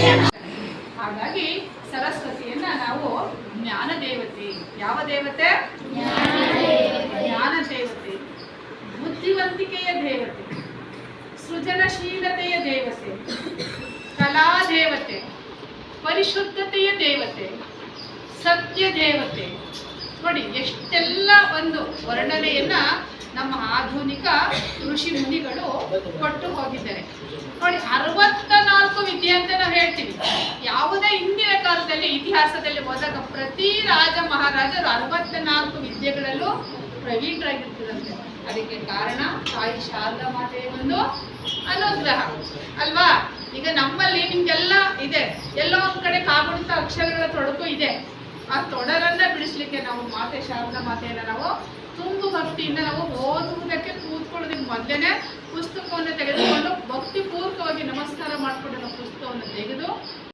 ಹಾಗಾಗಿ ಸರಸ್ವತಿಯನ್ನ ನಾವು ಜ್ಞಾನ ದೇವತೆ. ಯಾವ ದೇವತೆ? ಜ್ಞಾನ ದೇವತೆ. ಬುದ್ಧಿವಂತಿಕೆಯ ದೇವತೆ. ಸೃಜನಶೀಲತೆಯ ದೇವತೆ. ಕಲಾ ದೇವತೆ. ಪರಿಶುದ್ಧತೆಯ ದೇವತೆ. ಸತ್ಯ ದೇವತೆ. ನೋಡಿ, ಎಷ್ಟೆಲ್ಲ ಒಂದು ವರ್ಣನೆಯನ್ನ ನಮ್ಮ ಆಧುನಿಕ ಋಷಿ ಮುನಿಗಳು ಕೊಟ್ಟು ಹೋಗಿದ್ದಾರೆ. ನೋಡಿ, ಅರವತ್ತ ಇತಿಹಾಸದಲ್ಲಿ ಹೋದಾಗ ಪ್ರತಿ ರಾಜ ಮಹಾರಾಜರು ಅರವತ್ತ ನಾಲ್ಕು ವಿದ್ಯೆಗಳಲ್ಲೂ ಪ್ರವೀಣರಾಗಿರ್ತಿರಂತೆ ಅದಕ್ಕೆ ಕಾರಣ ತಾಯಿ ಶಾರದಾ ಮಾತೆಯ ಒಂದು ಅನುಗ್ರಹ. ಅಲ್ವಾ? ಈಗ ನಮ್ಮಲ್ಲಿ ನಿಮ್ಗೆಲ್ಲ ಇದೆ. ಎಲ್ಲೋ ಒಂದ್ ಕಡೆ ಕಾಗುಣಿತ ಅಕ್ಷರಗಳ ತೊಡಕು ಇದೆ. ಆ ತೊಡರನ್ನ ಬಿಡಿಸ್ಲಿಕ್ಕೆ ನಾವು ಮಾತೆ, ಶಾರದಾ ಮಾತೆಯನ್ನ ನಾವು ತುಂಬು ಭಕ್ತಿಯಿಂದ ನಾವು ಓದುವುದಕ್ಕೆ ಕೂತ್ಕೊಳ್ಳೋದಕ್ಕೆ ಮೊದಲೇನೆ